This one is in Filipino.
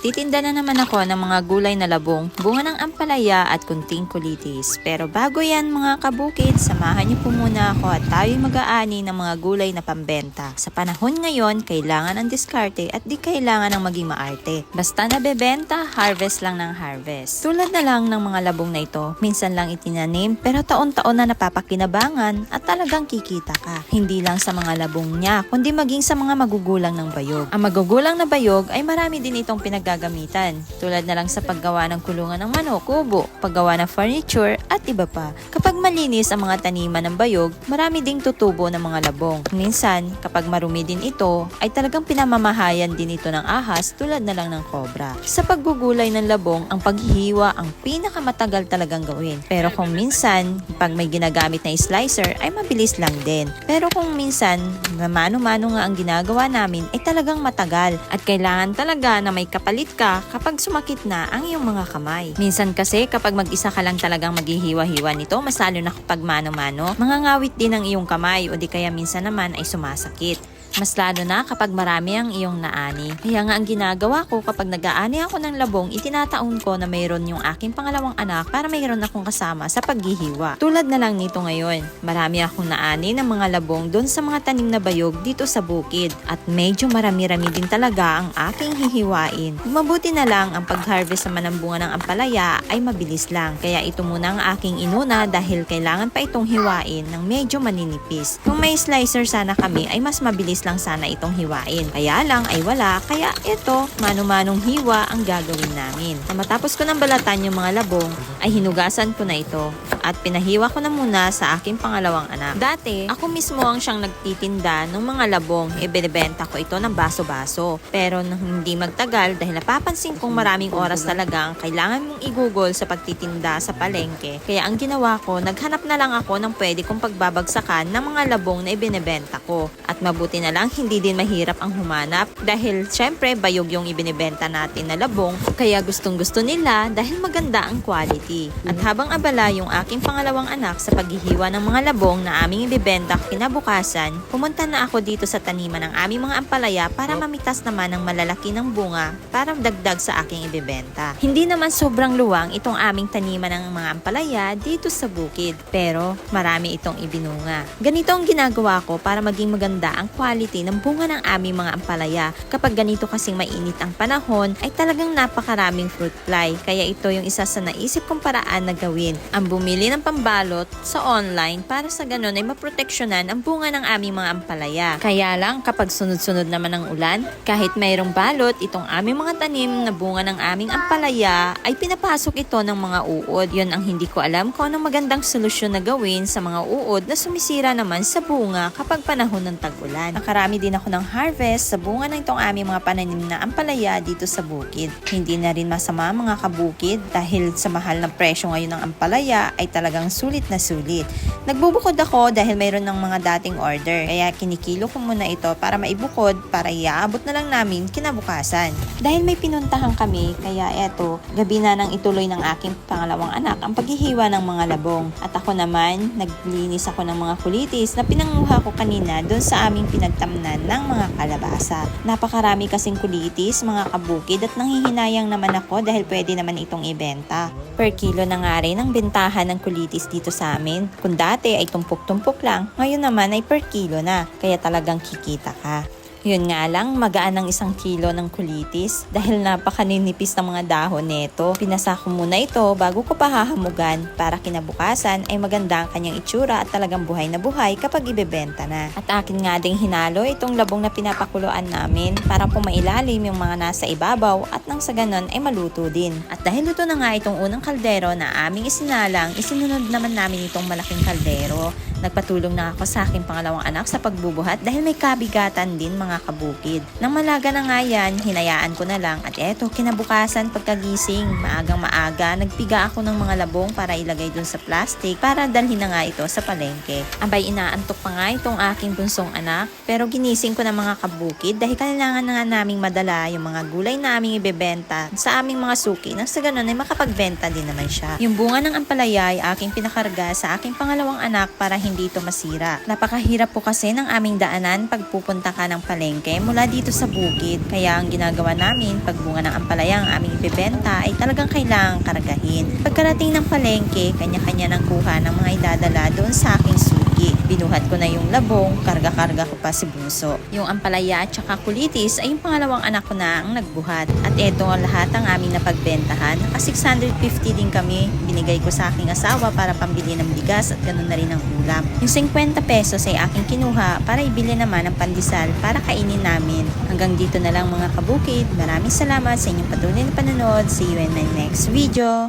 Titinda na naman ako ng mga gulay na labong, bunga ng ampalaya at kunting kulitis. Pero bago yan mga kabukid, samahan niyo po muna ako at tayo'y mag-aani ng mga gulay na pambenta. Sa panahon ngayon, kailangan ang diskarte at di kailangan ng maging maarte. Basta nabebenta, harvest lang ng harvest. Tulad na lang ng mga labong na ito, minsan lang itinanim pero taon-taon na napapakinabangan at talagang kikita ka. Hindi lang sa mga labong niya, kundi maging sa mga magugulang ng bayog. Ang magugulang na bayog ay marami din itong pinaggagamitan. Tulad na lang sa paggawa ng kulungan ng manok, kubo, paggawa ng furniture at iba pa. Kapag malinis ang mga taniman ng bayog, marami ding tutubo ng mga labong. Minsan, kapag marumi din ito, ay talagang pinamamahayan din ito ng ahas tulad na lang ng kobra. Sa paggugulay ng labong, ang paghihiwa ang pinakamatagal talagang gawin. Pero kung minsan, pag may ginagamit na slicer, ay mabilis lang din. Pero kung minsan, na mano-mano nga ang ginagawa namin, ay talagang matagal. At kailangan talaga na may kapalit ka kapag sumakit na ang iyong mga kamay. Minsan kasi, kapag mag-isa ka lang talagang maghihiwa-hiwa nito, mas lalo na kapag mano-mano, mangangawit din ang iyong kamay o di kaya minsan naman ay sumasakit. Mas lalo na kapag marami ang iyong naani. Kaya nga ang ginagawa ko kapag nag-aani ako ng labong, itinataon ko na mayroon yung aking pangalawang anak para mayroon akong kasama sa paghihiwa. Tulad na lang nito ngayon, marami akong naani ng mga labong doon sa mga tanim na bayog dito sa bukid. At medyo marami-rami din talaga ang aking hihiwain. Mabuti na lang ang pag-harvest naman ng bunga ng ampalaya ay mabilis lang. Kaya ito muna ang aking inuna dahil kailangan pa itong hiwain ng medyo maninipis. Kung may slicer sana kami ay mas mabilis lang sana itong hiwain. Kaya lang ay wala, kaya ito, mano-manong hiwa ang gagawin namin. Na matapos ko ng balatan yung mga labong, ay hinugasan ko na ito at pinahiwa ko na muna sa aking pangalawang anak. Dati, ako mismo ang siyang nagtitinda ng mga labong. Ibinibenta ko ito ng baso-baso. Pero nung hindi magtagal, dahil napapansin kong maraming oras talaga ang kailangan mong igugol sa pagtitinda sa palengke. Kaya ang ginawa ko, naghanap na lang ako ng pwede kong pagbabagsakan ng mga labong na ibinibenta ko. At mabuti na lang, hindi din mahirap ang humanap dahil syempre bayog yung ibinibenta natin na labong. Kaya gustong gusto nila dahil maganda ang quality. At habang abala yung aking pangalawang anak sa paghihiwa ng mga labong na aming ibibenta kinabukasan, pumunta na ako dito sa taniman ng aming mga ampalaya para mamitas naman ng malalaki ng bunga para dagdag sa aking ibibenta. Hindi naman sobrang luwang itong aming taniman ng mga ampalaya dito sa bukid, pero marami itong ibinunga. Ganito ang ginagawa ko para maging maganda ang quality ng bunga ng aming mga ampalaya. Kapag ganito kasing mainit ang panahon, ay talagang napakaraming fruit fly. Kaya ito yung isa sa naisip kong paraan na gawin. Ang bumili ng pambalot sa online para sa ganun ay maproteksyonan ang bunga ng aming mga ampalaya. Kaya lang kapag sunod-sunod naman ang ulan, kahit mayroong balot, itong aming mga tanim na bunga ng aming ampalaya ay pinapasok ito ng mga uod. Yun ang hindi ko alam kung anong magandang solusyon na gawin sa mga uod na sumisira naman sa bunga kapag panahon ng tag-ulan. Nakarami din ako ng harvest sa bunga ng itong aming mga pananim na ampalaya dito sa bukid. Hindi na rin masama mga kabukid dahil sa mahal ng presyo ngayon ng ampalaya ay talagang sulit na sulit. Nagbubukod ako dahil mayroon ng mga dating order kaya kinikilo ko muna ito para maibukod para iaabot na lang namin kinabukasan. Dahil may pinuntahan kami kaya eto, gabi na nang ituloy ng aking pangalawang anak ang paghihiwa ng mga labong. At ako naman, naglinis ako ng mga kulitis na pinanguha ko kanina doon sa aming pinagtamnan ng mga kalabasa. Napakarami kasing kulitis, mga kabukid at nanghihinayang naman ako dahil pwede naman itong ibenta. Per kilo na nga rin ang bentahan ng kulitis dito sa amin. Kung dati ay tumpok-tumpok lang, ngayon naman ay per kilo na. Kaya talagang kikita ka. Yun nga lang, magaan ang isang kilo ng kulitis dahil napakaninipis ng mga dahon nito. Pinasa ko muna ito bago ko pahahamugan para kinabukasan ay maganda ang kanyang itsura at talagang buhay na buhay kapag ibebenta na. At akin nga ding hinalo itong labong na pinapakuluan namin para pumailalim yung mga nasa ibabaw at nang sa ganon ay maluto din. At dahil luto na nga itong unang kaldero na aming isinalang, isinunod naman namin itong malaking kaldero. Nagpatulong na ako sa aking pangalawang anak sa pagbubuhat dahil may kabigatan din mga kabukid. Nang malaga na nga yan, hinayaan ko na lang at eto, kinabukasan pagkagising, maagang maaga, nagpiga ako ng mga labong para ilagay dun sa plastic para dalhin na nga ito sa palengke. Abay, inaantok pa nga itong aking bunsong anak, pero ginising ko na mga kabukid dahil kailangan na nga naming madala yung mga gulay na aming ibebenta sa aming mga suki nang sa ganun ay makapagbenta din naman siya. Yung bunga ng ampalaya ay aking pinakarga sa aking pangalawang anak para hindi ito masira. Napakahirap po kasi ng aming daanan pag pupunta ka ng palengke mula dito sa bukid. Kaya ang ginagawa namin pag bunga ng ampalaya ang aming ibebenta ay talagang kailangang kargahin. Pagkarating ng palengke, kanya-kanya ng kuha ng mga idadala doon sa aking suki. Binuhat ko na yung labong, karga-karga ko pa si Bunso. Yung ampalaya at saka kulitis ay yung pangalawang anak ko na ang nagbuhat. At eto ang lahat ang aming napagbentahan. Naka 650 din kami. Binigay ko sa aking asawa para pambili ng bigas at ganun na rin ang ulam. Yung 50 pesos ay aking kinuha para ibili naman ng pandesal para kainin namin. Hanggang dito na lang mga kabukid. Maraming salamat sa inyong patuloy na panonood. See you in my next video.